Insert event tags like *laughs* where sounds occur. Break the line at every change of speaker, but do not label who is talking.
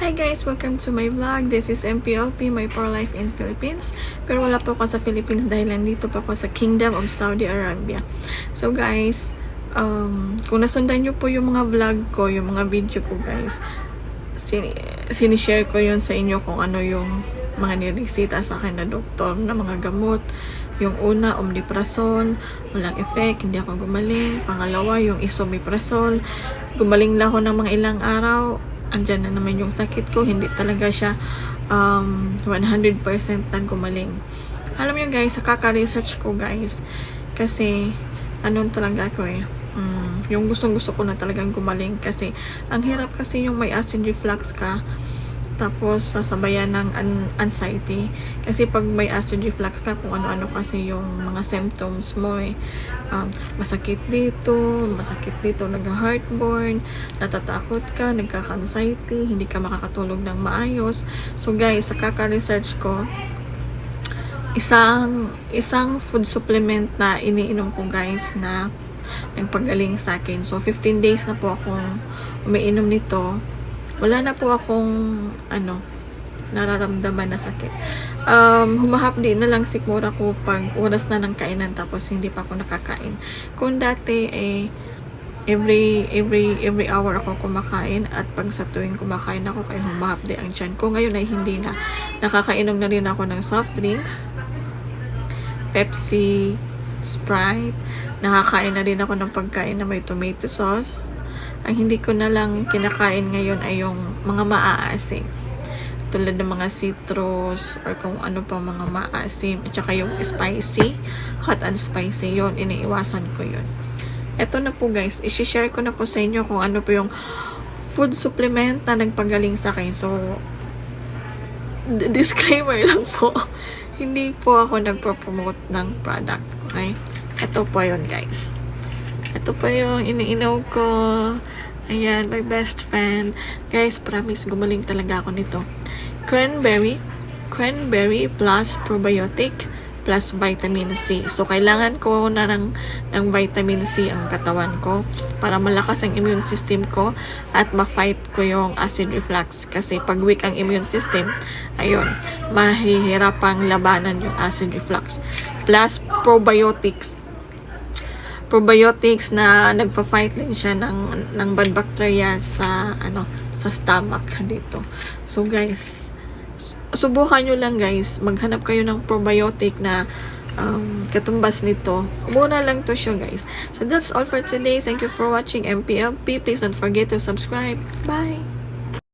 Hi guys, welcome to my vlog. This is MPLP, My Poor Life in Philippines. Pero wala po ako sa Philippines dahil nandito pa ako sa Kingdom of Saudi Arabia. So guys, um, kung nasundan nyo po yung mga vlog ko, yung mga video ko guys, sin sinishare ko yun sa inyo kung ano yung mga niresita sa akin na doktor na mga gamot. Yung una, omeprazole, walang effect, hindi ako gumaling. Pangalawa, yung isomeprazole, gumaling lang ako ng mga ilang araw. Andyan na naman yung sakit ko, hindi talaga siya um, 100% na gumaling. Alam niyo guys, sa kaka-research ko guys, kasi anong talaga ko eh, mm, yung gustong gusto ko na talagang gumaling kasi ang hirap kasi yung may acid reflux ka tapos sasabayan ng an- anxiety kasi pag may acid reflux ka kung ano-ano kasi yung mga symptoms mo eh um, masakit dito masakit dito nag-heartburn natatakot ka nagkaka-anxiety hindi ka makakatulog ng maayos so guys sa kaka-research ko isang isang food supplement na iniinom ko guys na nagpagaling sa akin. So 15 days na po akong umiinom nito. Wala na po akong ano nararamdaman na sakit. Um, humahapdi na lang siguro ako pag oras na ng kainan tapos hindi pa ako nakakain. Kung dati eh every every every hour ako kumakain at pag sa tuwing kumakain ako kaya humahapdi ang tiyan ko. Ngayon ay hindi na. Nakakainom na rin ako ng soft drinks. Pepsi, Sprite. Nakakain na rin ako ng pagkain na may tomato sauce. Ang hindi ko na lang kinakain ngayon ay yung mga maaasim. Tulad ng mga citrus or kung ano pa mga maasim. At saka yung spicy, hot and spicy, yon iniiwasan ko yun. Ito na po guys, isi-share ko na po sa inyo kung ano po yung food supplement na nagpagaling sa akin. So, disclaimer *laughs* lang po. Hindi po ako nagpo-promote ng product. Okay? Ito po yun, guys. Ito po yung iniinom ko. Ayan, my best friend. Guys, promise, gumaling talaga ako nito. Cranberry. Cranberry plus probiotic plus vitamin C. So, kailangan ko na ng, ng vitamin C ang katawan ko para malakas ang immune system ko at ma-fight ko yung acid reflux. Kasi pag weak ang immune system, ayun, mahihirapang labanan yung acid reflux. Plus probiotics probiotics na nagpa-fight din siya ng ng bad bacteria sa ano sa stomach dito. So guys, subukan nyo lang guys, maghanap kayo ng probiotic na um, katumbas nito. Mura lang to siya guys. So that's all for today. Thank you for watching MPLP. Please don't forget to subscribe. Bye!